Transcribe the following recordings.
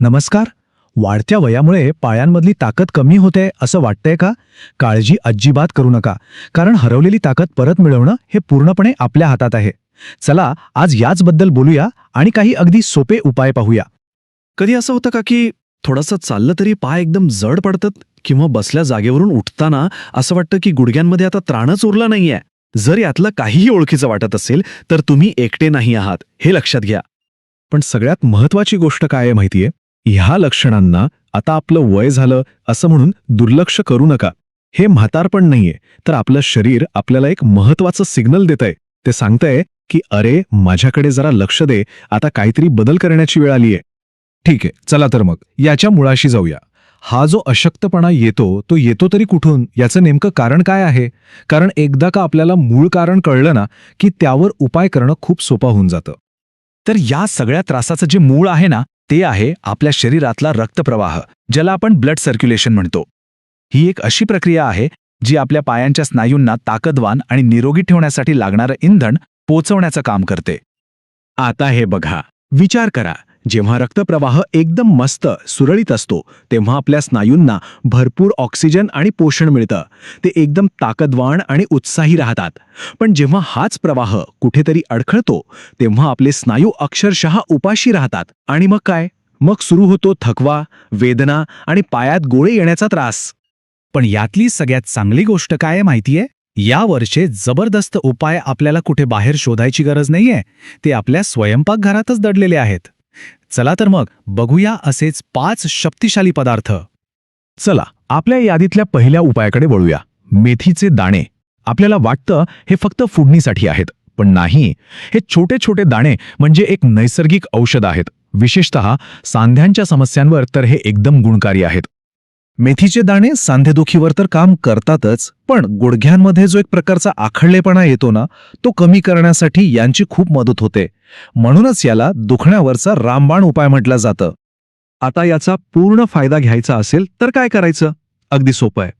नमस्कार. वाढत्या वयामुळे पायांमधली ताकद कमी होते असं वाटतंय का? काळजी अजिबात करू नका कारण हरवलेली ताकद परत मिळवणं हे पूर्णपणे आपल्या हातात आहे. चला आज याचबद्दल बोलूया आणि काही अगदी सोपे उपाय पाहूया. कधी असं होतं का की थोडंसं चाललं तरी पाय एकदम जड पडतात किंवा बसल्या जागेवरून उठताना असं वाटतं की गुडघ्यांमध्ये आता त्राणच उरला नाहीये? जर यातलं काहीही ओळखीचं वाटत असेल तर तुम्ही एकटे नाही आहात हे लक्षात घ्या. पण सगळ्यात महत्वाची गोष्ट काय आहे माहितीये? ह्या लक्षणांना आता आपलं वय झालं असं म्हणून दुर्लक्ष करू नका. हे म्हातारपण नाहीये तर आपलं शरीर आपल्याला एक महत्वाचं सिग्नल देतंय. ते सांगतंय की अरे माझ्याकडे जरा लक्ष दे आता काहीतरी बदल करण्याची वेळ आलीये. ठीक आहे चला तर मग याच्या मुळाशी जाऊया. हा जो अशक्तपणा येतो तो येतो तरी कुठून? याचं नेमकं कारण काय आहे? कारण एकदा का आपल्याला मूळ कारण कळलं ना की त्यावर उपाय करणं खूप सोपं होऊन जातं. तर या सगळ्या त्रासाचं जे मूळ आहे ना ते आहे आपल्या शरीरातला रक्तप्रवाह ज्याला आपण ब्लड सर्क्युलेशन म्हणतो. ही एक अशी प्रक्रिया आहे जी आपल्या पायांच्या स्नायूंना ताकदवान आणि निरोगी ठेवण्यासाठी लागणारं इंधन पोचवण्याचं काम करते. आता हे बघा. विचार करा. जेव्हा रक्तप्रवाह एकदम मस्त सुरळीत असतो तेव्हा आपल्या स्नायूंना भरपूर ऑक्सिजन आणि पोषण मिळतं. ते एकदम ताकदवान आणि उत्साही राहतात. पण जेव्हा हाच प्रवाह कुठेतरी अडखळतो तेव्हा आपले स्नायू अक्षरशः उपाशी राहतात. आणि मग काय? मग सुरू होतो थकवा वेदना आणि पायात गोळे येण्याचा त्रास. पण यातली सगळ्यात चांगली गोष्ट काय माहितीये? माहितीये वर्षे जबरदस्त उपाय आपल्याला कुठे बाहेर शोधायची गरज नाहीये. ते आपल्या स्वयंपाकघरातच दडलेले आहेत. चला तर मग बघूया असेच पाच शक्तिशाली पदार्थ. चला आपल्या यादीतल्या पहिल्या उपायाकडे वळूया. मेथीचे दाणे. आपल्याला वाटतं हे फक्त फुडणीसाठी आहेत पण नाही. हे छोटे छोटे दाणे म्हणजे एक नैसर्गिक औषध आहेत. विशेषत सांध्यांच्या समस्यांवर तर हे एकदम गुणकारी आहेत. मेथीचे दाणे सांधेदुखीवर तर काम करतातच पण गुडघ्यांमध्ये जो एक प्रकारचा आखडलेपणा येतो ना तो कमी करण्यासाठी यांची खूप मदत होते. म्हणूनच याला दुखण्यावरचा रामबाण उपाय म्हटलं जातं. आता याचा पूर्ण फायदा घ्यायचा असेल तर काय करायचं? अगदी सोपं आहे.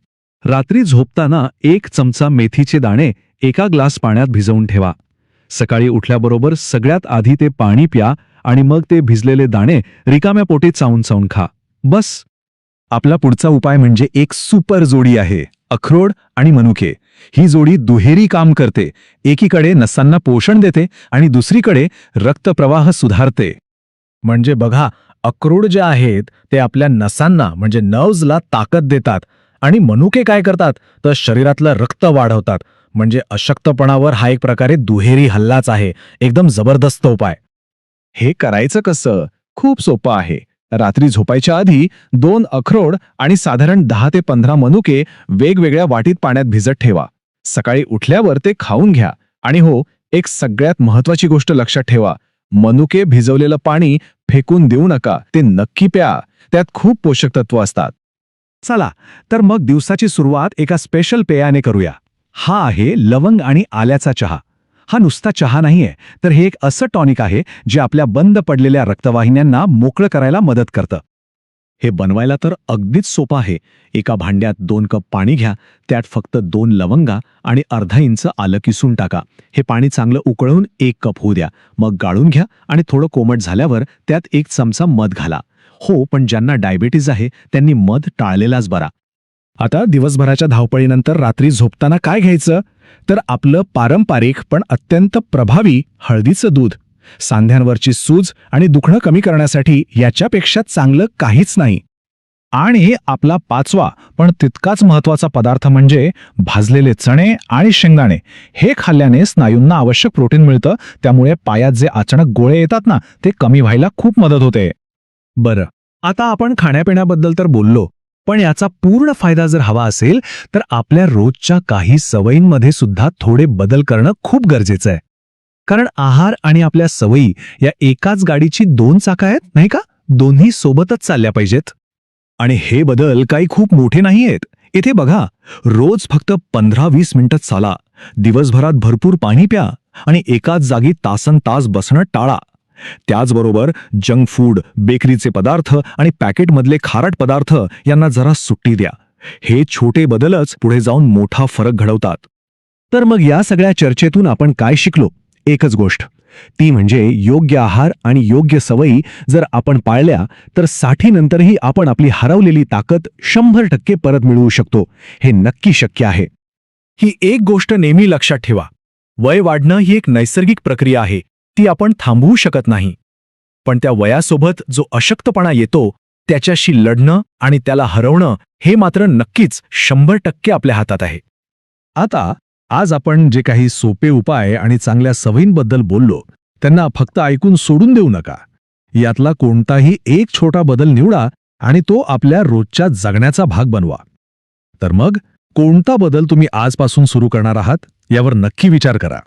रात्री झोपताना एक चमचा मेथीचे दाणे एका ग्लास पाण्यात भिजवून ठेवा. सकाळी उठल्याबरोबर सगळ्यात आधी ते पाणी प्या आणि मग ते भिजलेले दाणे रिकाम्या पोटी चावून चावून खा. बस! आपला पुढचा उपाय म्हणजे एक सुपर जोडी आहे अखरोड आणि मनुके ही जोडी दुहेरी काम करते. एकीकडे नसांना पोषण देते आणि दुसरीकडे रक्तप्रवाह सुधारते. म्हणजे बघा अक्रोड जे आहेत ते आपल्या नसांना म्हणजे नर्व्सला ताकद देतात. आणि मनुके काय करतात? तर शरीरातलं रक्त वाढवतात. म्हणजे अशक्तपणावर हा एक प्रकारे दुहेरी हल्लाच आहे. एकदम जबरदस्त उपाय. हे करायचं कसं? खूप सोपं आहे. रात्री झोपायच्या आधी दोन अखरोड आणि साधारण दहा ते पंधरा मनुके वेगवेगळ्या वाटीत पाण्यात भिजत ठेवा. सकाळी उठल्यावर ते खाऊन घ्या. आणि हो एक सगळ्यात महत्वाची गोष्ट लक्षात ठेवा. मनुके भिजवलेलं पाणी फेकून देऊ नका. ते नक्की प्या. त्यात खूप पोषक तत्व असतात. चला तर मग दिवसाची सुरुवात एका स्पेशल पेयाने करूया. हा आहे लवंग आणि आल्याचा चहा. हा नुसता चहा नाहीये. तर हे एक असं टॉनिक आहे जे आपल्या बंद पडलेल्या रक्तवाहिन्यांना मोकळं करायला मदत करतं. हे बनवायला तर अगदीच सोपं आहे. एका भांड्यात दोन कप पाणी घ्या त्यात फक्त दोन लवंगा आणि अर्धा इंच आलं किसून टाका. हे पाणी चांगलं उकळून एक कप होऊ द्या. मग गाळून घ्या आणि थोडं कोमट झाल्यावर त्यात एक चमचा मध घाला. हो पण ज्यांना डायबिटीज आहे त्यांनी मध टाळलेलाच बरा. आता दिवसभराच्या धावपळीनंतर रात्री झोपताना काय घ्यायचं? तर आपलं पारंपरिक पण अत्यंत प्रभावी हळदीचं दूध. सांध्यांवरची सूज आणि दुखणं कमी करण्यासाठी याच्यापेक्षा चांगलं काहीच नाही. आणि आपला पाचवा पण तितकाच महत्त्वाचा पदार्थ म्हणजे भाजलेले चणे आणि शेंगदाणे. हे खाल्ल्याने स्नायूंना आवश्यक प्रोटीन मिळतं त्यामुळे पायात जे अचानक गोळे येतात ना ते कमी व्हायला खूप मदत होते. बरं. आता आपण खाण्यापिण्याबद्दल तर बोललो पण याचा पूर्ण फायदा जर हवा असेल तर आपल्या रोजच्या काही सवयींमध्ये सुद्धा थोडे बदल करणं खूप गरजेचं आहे. कारण आहार आणि आपल्या सवयी या एकाच गाडीची दोन चाकं आहेत नाही का? दोन्ही सोबतच चालल्या पाहिजेत. आणि हे बदल काही खूप मोठे नाही आहेत. इथे बघा रोज फक्त पंधरा वीस मिनिटं चाला दिवसभरात भरपूर पाणी प्या आणि एकाच जागी तासन तास बसणं टाळा. त्याचबरोबर जंक फूड बेकरीचे पदार्थ आणि पॅकेटमधले खारट पदार्थ यांना जरा सुट्टी द्या. हे छोटे बदलच पुढे जाऊन मोठा फरक घडवतात. तर मग या सगळ्या चर्चेतून आपण काय शिकलो? एकच गोष्ट. ती म्हणजे योग्य आहार आणि योग्य सवयी जर आपण पाळल्या तर साठीनंतरही आपण आपली हरवलेली ताकद शंभर टक्के परत मिळवू शकतो. हे नक्की शक्य आहे. ही एक गोष्ट नेहमी लक्षात ठेवा. वय वाढणं ही एक नैसर्गिक प्रक्रिया आहे. ती आपण थांबवू शकत नाही. पण त्या वयासोबत जो अशक्तपणा येतो त्याच्याशी लढणं आणि त्याला हरवणं हे मात्र नक्कीच शंभर टक्के आपल्या हातात आहे. आता आज आपण जे काही सोपे उपाय आणि चांगल्या सवयींबद्दल बोललो त्यांना फक्त ऐकून सोडून देऊ नका. यातला कोणताही एक छोटा बदल निवडा आणि तो आपल्या रोजच्या जगण्याचा भाग बनवा. तर मग कोणता बदल तुम्ही आजपासून सुरू करणार आहात यावर नक्की विचार करा.